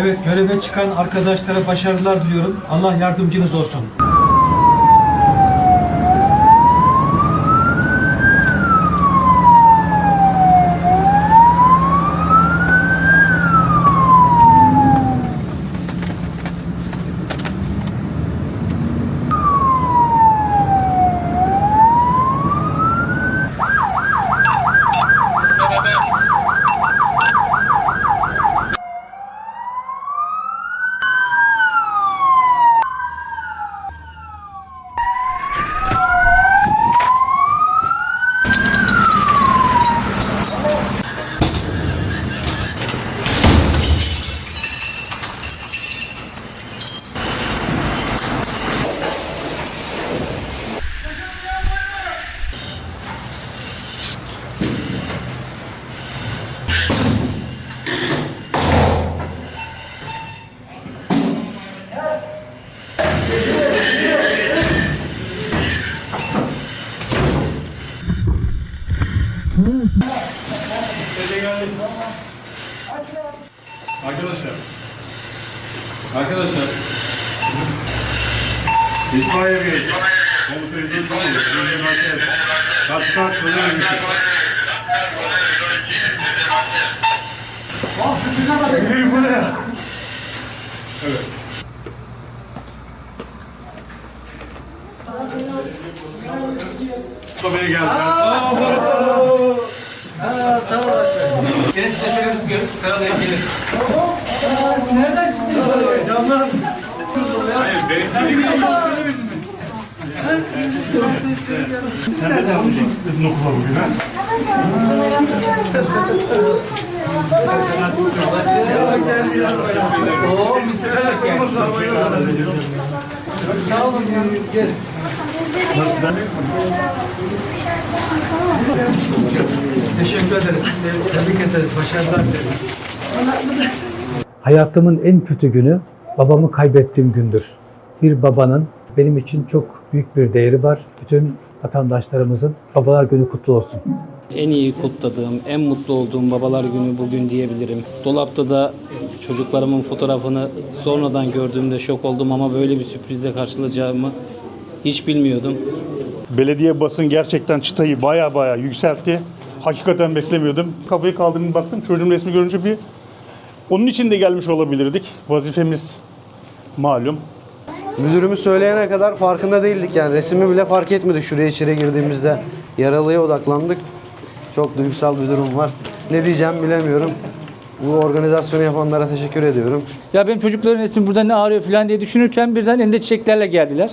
Evet göreve çıkan arkadaşlara başarılar diliyorum. Allah yardımcınız olsun. Arkadaşlar. Arkadaşlar. İtfaiye Bey. Komutanınızın tanıyor. Gözün hakem. Kaç kaç soruyor musun? Gidelim buraya. Evet. Bey geldi. Yine serimiz gör. Sırada gelir. Hayır, ben seni Oo misafir şeker. Sağ olun. Gel. Teşekkür ederiz. Tebrik ederiz. Başarılar dileriz. Hayatımın en kötü günü babamı kaybettiğim gündür. Bir babanın benim için çok büyük bir değeri var. Bütün vatandaşlarımızın babalar günü kutlu olsun. En iyi kutladığım, en mutlu olduğum babalar günü bugün diyebilirim. Dolapta da çocuklarımın fotoğrafını sonradan gördüğümde şok oldum ama böyle bir sürprizle karşılayacağımı hiç bilmiyordum. Belediye basın gerçekten çıtayı baya baya yükseltti. Hakikaten beklemiyordum. Kafayı kaldırdım baktım çocuğun resmi görünce bir onun için de gelmiş olabilirdik. Vazifemiz malum. Müdürümüz söyleyene kadar farkında değildik yani resmi bile fark etmedik şuraya içeri girdiğimizde. Yaralıya odaklandık. Çok duygusal bir durum var. Ne diyeceğim bilemiyorum. Bu organizasyonu yapanlara teşekkür ediyorum. Ya benim çocukların resmi burada ne ağrıyor falan diye düşünürken birden elinde çiçeklerle geldiler.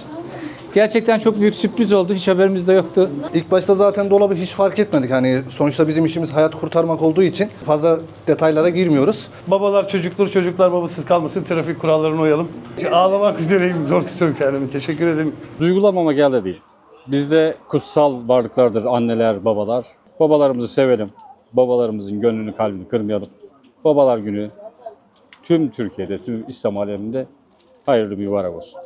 Gerçekten çok büyük sürpriz oldu. Hiç haberimiz de yoktu. İlk başta zaten dolabı hiç fark etmedik. Hani sonuçta bizim işimiz hayat kurtarmak olduğu için fazla detaylara girmiyoruz. Babalar çocuklar, çocuklar babasız kalmasın. Trafik kurallarına uyalım. Ağlamak üzereyim. Zor tutuyorum kendimi. Teşekkür ederim. Duygulamama geldi değil. Bizde kutsal varlıklardır anneler, babalar. Babalarımızı sevelim. Babalarımızın gönlünü, kalbini kırmayalım. Babalar günü tüm Türkiye'de, tüm İslam aleminde hayırlı mübarek olsun.